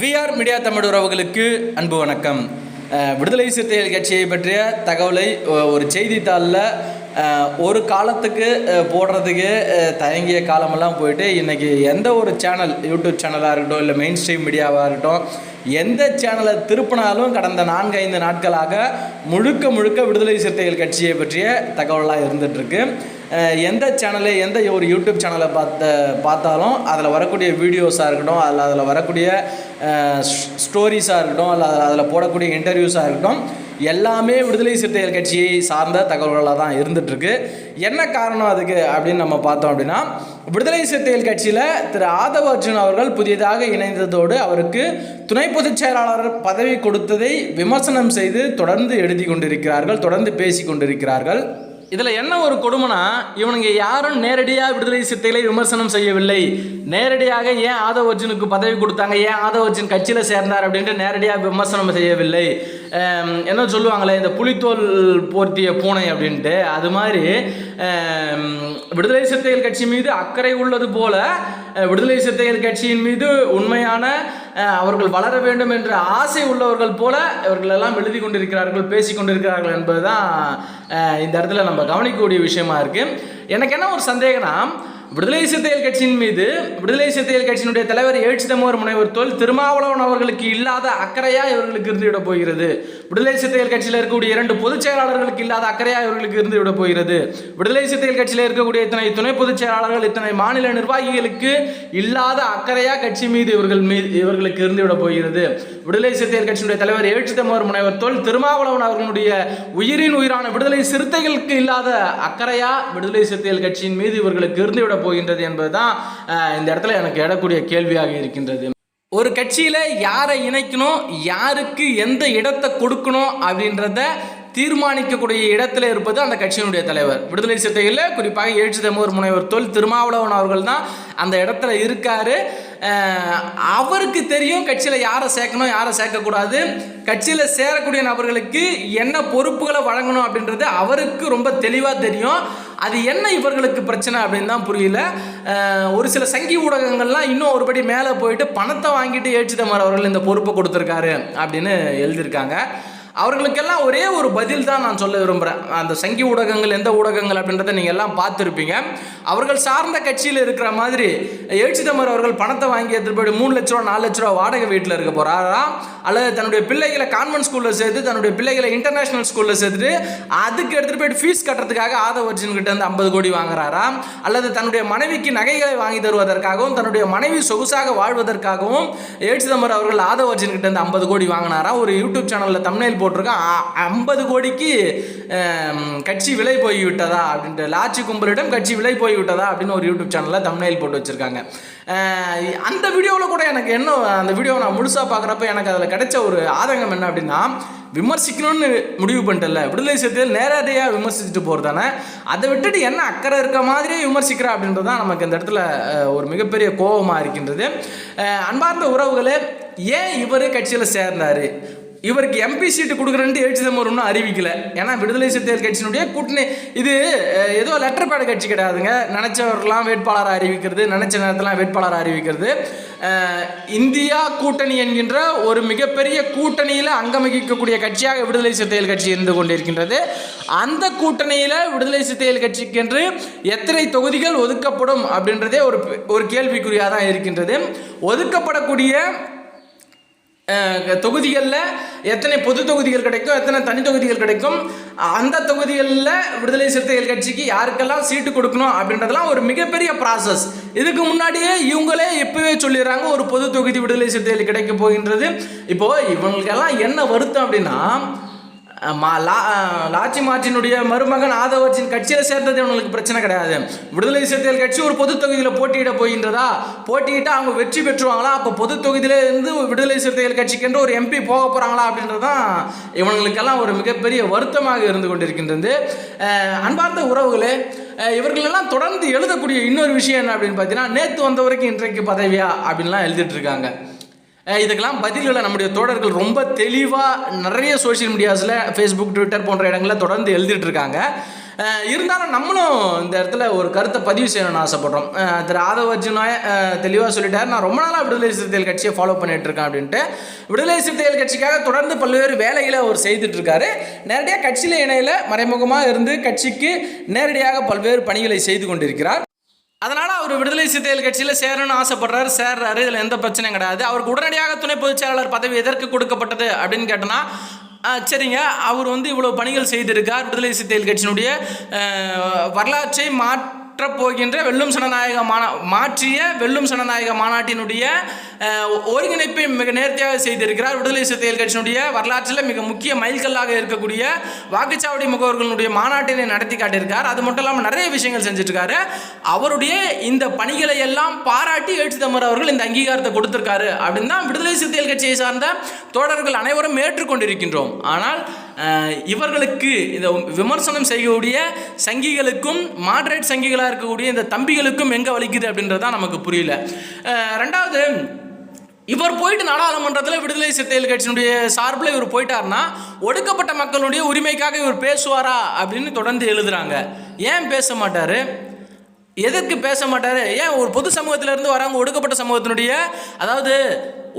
VR media Tamil உறவுகளுக்கு அன்பு வணக்கம். விடுதலை சிறுத்தைகள் கட்சியை பற்றிய தகவலை ஒரு செய்தித்தாளில் ஒரு காலத்துக்கு போடுறதுக்கு தயங்கிய காலமெல்லாம் போயிட்டு இன்றைக்கி எந்த ஒரு சேனல் யூடியூப் சேனலாக இருக்கட்டும் இல்லை மெயின் ஸ்ட்ரீம் மீடியாவாக இருக்கட்டும் எந்த சேனலை திருப்பினாலும் கடந்த நான்கு ஐந்து நாட்களாக முழுக்க முழுக்க விடுதலை சிறுத்தைகள் கட்சியை பற்றிய தகவலாக இருந்துகிட்ருக்கு எந்த சேனலு எந்த ஒரு யூடியூப் சேனலை பார்த்த பார்த்தாலும் அதில் வரக்கூடிய வீடியோஸாக இருக்கட்டும் அதில் அதில் வரக்கூடிய ஸ்டோரிஸாக இருக்கட்டும் அல்ல அதில் போடக்கூடிய இன்டர்வியூஸாக இருக்கட்டும் எல்லாமே விடுதலை சிறுத்தைகள் கட்சியை சார்ந்த தகவல்களாக தான் இருந்துகிட்ருக்கு என்ன காரணம் அதுக்கு அப்படின்னு நம்ம பார்த்தோம் அப்படின்னா விடுதலை சிறுத்தைகள் கட்சியில் திரு ஆதவ அர்ஜுன் அவர்கள் புதியதாக இணைந்ததோடு அவருக்கு துணை பொதுச் செயலாளர் பதவி கொடுத்ததை விமர்சனம் செய்து தொடர்ந்து எழுதி கொண்டிருக்கிறார்கள் தொடர்ந்து பேசி கொண்டிருக்கிறார்கள். இதில் என்ன ஒரு கொடுமைனா இவனுங்க யாரும் நேரடியாக விடுதலை சிறுத்தைகளை விமர்சனம் செய்யவில்லை. நேரடியாக ஏன் ஆதவ் அர்ஜுனுக்கு பதவி கொடுத்தாங்க ஏன் ஆதவ் அர்ஜுன் கட்சியில் சேர்ந்தார் அப்படின்ட்டு நேரடியாக விமர்சனம் செய்யவில்லை. என்ன சொல்லுவாங்களே இந்த புலித்தோல் போர்த்திய பூனை அப்படின்ட்டு. அது மாதிரி விடுதலை சிறுத்தைகள் கட்சி மீது அக்கறை உள்ளது போல விடுதலை சிறுத்தைகள் கட்சியின் மீது உண்மையான அவர்கள் வளர வேண்டும் என்ற ஆசை உள்ளவர்கள் போல இவர்கள் எல்லாம் எழுதி கொண்டிருக்கிறார்கள் பேசி கொண்டிருக்கிறார்கள் என்பதுதான் இந்த இடத்துல நம்ம கவனிக்கக்கூடிய விஷயமா இருக்கு. எனக்கு என்ன ஒரு சந்தேகம்னா விடுதலை சிறுத்தைகள் கட்சியின் மீது விடுதலை சிறுத்தைகள் கட்சியினுடைய தலைவர் எழுச்சி தமிழர் முனைவர் தொல் திருமாவளவன் அவர்களுக்கு இல்லாத அக்கறையா இவர்களுக்கு இருந்து விட போகிறது. விடுதலை சிறுத்தைகள் கட்சியில் இருக்கக்கூடிய இரண்டு பொதுச் செயலாளர்களுக்கு இல்லாத அக்கறையா இவர்களுக்கு இருந்து விட போகிறது. விடுதலை சிறுத்தைகள் கட்சியில் இருக்கக்கூடிய இத்தனை துணை பொதுச் செயலாளர்கள் இத்தனை மாநில நிர்வாகிகளுக்கு இல்லாத அக்கறையா கட்சி மீது இவர்கள் மீது இவர்களுக்கு இருந்து விட போகிறது. விடுதலை சிறுத்தைகள் கட்சியினுடைய தலைவர் எழுச்சி தமிழர் முனைவர் தொல் திருமாவளவன் அவர்களுடைய உயிரின் உயிரான விடுதலை சிறுத்தைகளுக்கு இல்லாத அக்கறையா விடுதலை சிறுத்தைகள் கட்சியின் மீது இவர்களுக்கு இருந்து போகின்றது என்பதுதான் இந்த இடத்துல எனக்கு எடக்கூடிய கேள்வியாக இருக்கின்றது. ஒரு கட்சியில் யாரை இணைக்கணும் யாருக்கு எந்த இடத்தை கொடுக்கணும் அப்படின்றத தீர்மானிக்கக்கூடிய இடத்துல இருப்பது அந்த கட்சியினுடைய தலைவர். விடுதலை சிறுத்தைகளில் குறிப்பாக எழுச்சி தமிழர் முனைவர் தொல் திருமாவளவன் அவர்கள் தான் அந்த இடத்துல இருக்கார். அவருக்கு தெரியும் கட்சியில் யாரை சேர்க்கணும் யாரை சேர்க்கக்கூடாது. கட்சியில் சேரக்கூடிய நபர்களுக்கு என்ன பொறுப்புகளை வழங்கணும் அப்படின்றது அவருக்கு ரொம்ப தெளிவாக தெரியும். அது என்ன இவர்களுக்கு பிரச்சனை அப்படின்னு தான் புரியல. ஒரு சில சங்கி ஊடகங்கள்லாம் இன்னும் ஒருபடி மேலே போயிட்டு பணத்தை வாங்கிட்டு ஏற்றிதமர் அவர்கள் இந்த பொறுப்பை கொடுத்துருக்காரு அப்படின்னு எழுதியிருக்காங்க. அவர்களுக்கெல்லாம் ஒரே ஒரு பதில் தான் நான் சொல்ல விரும்புகிறேன் அந்த சங்கி ஊடகங்கள் எந்த ஊடகங்கள் அப்படின்றத நீங்கள் எல்லாம் பார்த்துருப்பீங்க. அவர்கள் சார்ந்த கட்சியில் இருக்கிற மாதிரி எழுச்சிதமர் அவர்கள் பணத்தை வாங்கி எடுத்துட்டு போய் மூணு லட்ச ரூபா நாலு லட்ச ரூபா வாடகை வீட்டில் இருக்க போகிறாரா அல்லது தன்னுடைய பிள்ளைகளை கான்வென்ட் ஸ்கூலில் சேர்த்து தன்னுடைய பிள்ளைகளை இன்டர்நேஷனல் ஸ்கூலில் சேர்த்துட்டு அதுக்கு எடுத்துகிட்டு போயிட்டு ஃபீஸ் கட்டுறதுக்காக ஆதவ அர்ஜுன் கிட்ட ஐம்பது கோடி வாங்குறாரா? அல்லது தன்னுடைய மனைவிக்கு நகைகளை வாங்கி தருவதற்காகவும் தன்னுடைய மனைவி சொகுசாக வாழ்வதற்காகவும் ஏட்சிதம்பர் அவர்கள் ஆதவ அர்ஜுன் கிட்ட இருந்து ஐம்பது கோடி வாங்கினாரா? ஒரு யூடியூப் சேனலில் தமிழில் போட்டிருக்கான் ஐம்பது கோடிக்கு கட்சி விலை போய்விட்டதா? அப்படின்ட்டு லாச்சி கும்பலிடம் கட்சி விலை போய் விட்டதா அப்படின்னு ஒரு யூடியூப் சேனலில் தமிழில் போட்டு வச்சிருக்காங்க. அந்த வீடியோவில் கூட எனக்கு என்ன அந்த வீடியோவை நான் முழுசாக பார்க்குறப்ப எனக்கு அதில் கிடைச்ச ஒரு ஆதங்கம் என்ன அப்படின்னா விமர்சிக்கணும்னு முடிவு பண்ணிட்டல விடுதலை சிறுத்தைகள் நேரடியாக விமர்சிச்சுட்டு போகிறதானே அதை விட்டுட்டு என்ன அக்கறை இருக்க மாதிரியே விமர்சிக்கிறா அப்படின்றது தான் நமக்கு இந்த இடத்துல ஒரு மிகப்பெரிய கோபமாக இருக்கின்றது. அன்பார்ந்த உறவுகளே ஏன் இவர் கட்சியில் சேர்ந்தார்? இவருக்கு எம்பி சீட்டு கொடுக்குறேன்ட்டு எழுச்சிதம் ஒன்றும் அறிவிக்கல. ஏன்னா விடுதலை சிறுத்தைகள் கட்சியினுடைய கூட்டணி இது ஏதோ லெட்டர் பேட் கட்சி கிடையாதுங்க. நினச்சவர்களாம் வேட்பாளரை அறிவிக்கிறது நினச்ச நேரத்தில் வேட்பாளரை அறிவிக்கிறது. இந்தியா கூட்டணி என்கின்ற ஒரு மிகப்பெரிய கூட்டணியில் அங்கமிக்கக்கூடிய கட்சியாக விடுதலை சிறுத்தைகள் கட்சி இருந்து கொண்டிருக்கின்றது. அந்த கூட்டணியில் விடுதலை சிறுத்தைகள் கட்சிக்கென்று எத்தனை தொகுதிகள் ஒதுக்கப்படும் அப்படின்றதே ஒரு ஒரு கேள்விக்குறியாக தான் இருக்கின்றது. ஒதுக்கப்படக்கூடிய தொகுதிகளில் எத்தனை பொது தொகுதிகள் கிடைக்கும் எத்தனை தனி தொகுதிகள் கிடைக்கும் அந்த தொகுதிகளில் விடுதலை சிறுத்தைகள் கட்சிக்கு யாருக்கெல்லாம் சீட்டு கொடுக்கணும் அப்படின்றதெல்லாம் ஒரு மிகப்பெரிய ப்ராசஸ் இதுக்கு முன்னாடியே இவங்களே இப்போவே சொல்லிடுறாங்க ஒரு பொது தொகுதி விடுதலை சிறுத்தைகள் கிடைக்க போகின்றது. இப்போது இவங்களுக்கெல்லாம் என்ன வருத்தம் அப்படின்னா மா லா லாச்சி மார்ச்சினுடைய மருமகன் ஆதவர்ஜின் கட்சியில் சேர்ந்தது இவங்களுக்கு பிரச்சனை கிடையாது. விடுதலை சிறுத்தைகள் கட்சி ஒரு பொது தொகுதியில் போட்டியிட போகின்றதா? போட்டியிட்டு அவங்க வெற்றி பெற்றுவாங்களா? அப்போ பொது தொகுதியில இருந்து விடுதலை சிறுத்தைகள் கட்சிக்கென்று ஒரு எம்பி போக போகிறாங்களா அப்படின்றது தான் இவங்களுக்கெல்லாம் ஒரு மிகப்பெரிய வருத்தமாக இருந்து கொண்டிருக்கின்றது. அன்பார்ந்த உறவுகளே இவர்களெல்லாம் தொடர்ந்து எழுதக்கூடிய இன்னொரு விஷயம் என்ன அப்படின்னு பார்த்தீங்கன்னா நேற்று வந்தவரைக்கும் இன்றைக்கு பதவியா? அப்படின்லாம் எழுதிட்டு இருக்காங்க. இதுக்கெல்லாம் பதில்களை நம்முடைய தோழர்கள் ரொம்ப தெளிவாக நிறைய சோஷியல் மீடியாஸில் ஃபேஸ்புக் ட்விட்டர் போன்ற இடங்களில் தொடர்ந்து எழுதிட்டு இருக்காங்க. இருந்தாலும் நம்மளும் இந்த இடத்துல ஒரு கருத்தை பதிவு செய்யணும்னு ஆசைப்படுறோம். திரு ஆதவ அர்ஜுனாய் தெளிவாக சொல்லிட்டார். நான் ரொம்ப நாளாக விடுதலை சிறுத்தைகள் கட்சியை ஃபாலோ பண்ணிட்டு இருக்கேன் அப்படின்ட்டு. விடுதலை சிறுத்தைகள் கட்சிக்காக தொடர்ந்து பல்வேறு வேலைகளை அவர் செய்துட்டு இருக்காரு. நேரடியாக கட்சியில் இணையில மறைமுகமாக இருந்து கட்சிக்கு நேரடியாக பல்வேறு பணிகளை செய்து கொண்டிருக்கிறார். அதனால் அவர் விடுதலை சிறுத்தைகள் கட்சியில் சேரணும்னு ஆசைப்படுறாரு சேர்றாரு. இதில் எந்த பிரச்சனையும் கிடையாது. அவருக்கு உடனடியாக துணை பொதுச் செயலாளர் பதவி எதற்கு கொடுக்கப்பட்டது அப்படின்னு கேட்டோன்னா சரிங்க. அவர் வந்து இவ்வளோ பணிகள் செய்திருக்கார் விடுதலை சிறுத்தைகள் கட்சியினுடைய வரலாற்றை மாற்ற போகின்ற வெல்லும் சனநாயக மாநா மாற்றிய வெல்லும் சனநாயக மாநாட்டினுடைய ஒருங்கிணைப்பை மிக நேர்த்தியாக செய்திருக்கிறார் விடுதலை சிறுத்தைகள் கட்சியினுடைய வரலாற்றில் மிக முக்கிய மைல்கல்லாக இருக்கக்கூடிய வாக்குச்சாவடி முகவர்களுடைய மாநாட்டினை நடத்தி காட்டியிருக்கார். அது மட்டும் இல்லாமல் நிறைய விஷயங்கள் செஞ்சுட்டு அவருடைய இந்த பணிகளை எல்லாம் பாராட்டி எழுச்சி தமிழர் அவர்கள் இந்த அங்கீகாரத்தை கொடுத்திருக்காரு. அப்படின்னு தான் விடுதலை சிறுத்தைகள் கட்சியை சார்ந்த தோழர்கள் அனைவரும் ஏற்றுக்கொண்டிருக்கின்றோம். ஆனால் இவர்களுக்கு இந்த விமர்சனம் செய்யக்கூடிய சங்கிகளுக்கும் மாட்ரேட் சங்கிகளாக இருக்கக்கூடிய இந்த தம்பிகளுக்கும் எங்கே வலிக்குது அப்படின்றது தான் நமக்கு புரியல. ரெண்டாவது இவர் போயிட்டு நாடாளுமன்றத்தில் விடுதலை சிறுத்தைகள் கட்சியினுடைய சார்பில் இவர் போயிட்டார்னா ஒடுக்கப்பட்ட மக்களுடைய உரிமைக்காக இவர் பேசுவாரா அப்படின்னு தொடர்ந்து எழுதுறாங்க. ஏன் பேச மாட்டார்? எதற்கு பேச மாட்டார்? ஏன் ஒரு பொது சமூகத்திலேருந்து இருந்து ஒடுக்கப்பட்ட சமூகத்தினுடைய அதாவது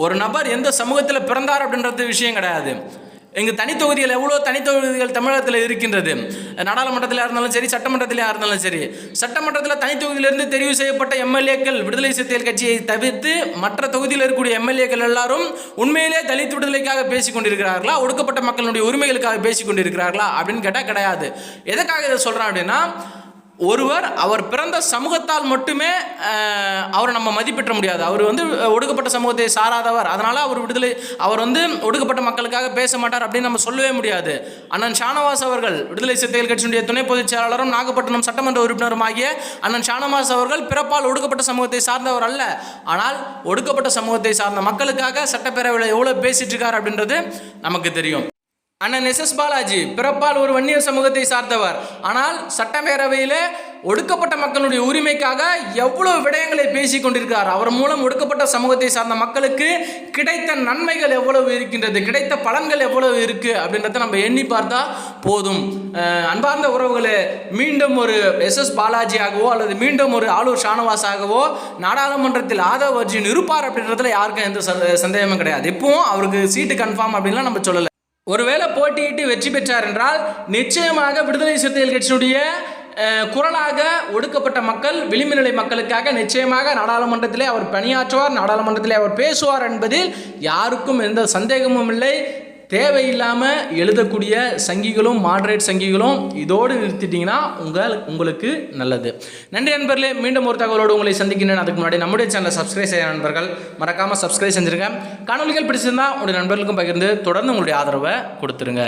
ஒரு நபர் எந்த சமூகத்தில் பிறந்தார் அப்படின்றது விஷயம் கிடையாது. எங்கள் தனித்தொகுதிகள் எவ்வளோ தனித்தொகுதிகள் தமிழகத்தில் இருக்கின்றது? நாடாளுமன்றத்தில் இருந்தாலும் சரி சட்டமன்றத்திலையாக இருந்தாலும் சரி. சட்டமன்றத்தில் தனித்தொகுதியிலிருந்து தெரிவு செய்யப்பட்ட எம்எல்ஏக்கள் விடுதலை சிறுத்தைகள் கட்சியை தவிர்த்து மற்ற தொகுதியில் இருக்கக்கூடிய எம்எல்ஏக்கள் எல்லாரும் உண்மையிலே தலித் விடுதலைக்காக பேசிக் கொண்டிருக்கிறார்களா? ஒடுக்கப்பட்ட மக்களுடைய உரிமைகளுக்காக பேசிக் கொண்டிருக்கிறார்களா? அப்படின்னு கேட்டால் கிடையாது. எதுக்காக இதை சொல்கிறேன் அப்படின்னா ஒருவர் அவர் பிறந்த சமூகத்தால் மட்டுமே அவரை நம்ம மதிப்பெற்ற முடியாது. அவர் வந்து ஒடுக்கப்பட்ட சமூகத்தை சாராதவர். அதனால் அவர் விடுதலை அவர் வந்து ஒடுக்கப்பட்ட மக்களுக்காக பேச மாட்டார் அப்படின்னு நம்ம சொல்லவே முடியாது. அண்ணன் ஷானவாஸ் அவர்கள் விடுதலை சிறுத்தைகள் கட்சியினுடைய துணை பொதுச் செயலாளரும் நாகப்பட்டினம் சட்டமன்ற உறுப்பினரும் ஆகிய அண்ணன் ஷானவாஸ் அவர்கள் பிறப்பால் ஒடுக்கப்பட்ட சமூகத்தை சார்ந்தவர் அல்ல. ஆனால் ஒடுக்கப்பட்ட சமூகத்தை சார்ந்த மக்களுக்காக சட்டப்பேரவையில் எவ்வளோ பேசிட்டு இருக்கார் அப்படின்றது நமக்கு தெரியும். அண்ணன் எஸ் எஸ் பாலாஜி பிறப்பால் ஒரு வன்னியர் சமூகத்தை சார்ந்தவர். ஆனால் சட்டப்பேரவையில் ஒடுக்கப்பட்ட மக்களுடைய உரிமைக்காக எவ்வளவு விடயங்களை பேசி கொண்டிருக்கிறார். அவர் மூலம் ஒடுக்கப்பட்ட சமூகத்தை சார்ந்த மக்களுக்கு கிடைத்த நன்மைகள் எவ்வளவு இருக்கின்றது கிடைத்த பலன்கள் எவ்வளவு இருக்கு அப்படின்றத நம்ம எண்ணி பார்த்தா போதும். அன்பார்ந்த உறவுகளே மீண்டும் ஒரு எஸ் எஸ் பாலாஜியாகவோ அல்லது மீண்டும் ஒரு ஆளூர் ஷானவாஸாகவோ நாடாளுமன்றத்தில் ஆதவ் அர்ஜுன் இருப்பார் அப்படின்றதுல யாருக்கும் எந்த சந்தேகமும் கிடையாது. இப்போவும் அவருக்கு சீட்டு கன்ஃபார்ம் அப்படின்லாம் நம்ம சொல்லலை. ஒருவேளை போட்டியிட்டு வெற்றி பெற்றார் என்றால் நிச்சயமாக விடுதலை சிறுத்தைகள் கட்சியினுடைய குரலாக ஒடுக்கப்பட்ட மக்கள் விளிம்பு நிலை மக்களுக்காக நிச்சயமாக நாடாளுமன்றத்திலே அவர் பணியாற்றுவார் நாடாளுமன்றத்திலே அவர் பேசுவார் என்பதில் யாருக்கும் எந்த சந்தேகமும் இல்லை. தேவையில்லாமல் எழுதக்கூடிய சங்கிகளும் மாட்ரேட் சங்கிகளும் இதோடு நிறுத்திட்டீங்கன்னா உங்கள் உங்களுக்கு நல்லது. நன்றி நண்பர்களே மீண்டும் ஒரு தகவலோடு உங்களை சந்திக்கின்றேன். அதுக்கு முன்னாடி நம்முடைய சேனலை சப்ஸ்கிரைப் செய்ய நண்பர்கள் மறக்காமல் சப்ஸ்கிரைப் செஞ்சுருங்க. காணொலிகள் பிடிச்சிருந்தா உங்களுடைய நண்பர்களுக்கும் பகிர்ந்து தொடர்ந்து உங்களுடைய ஆதரவை கொடுத்துருங்க.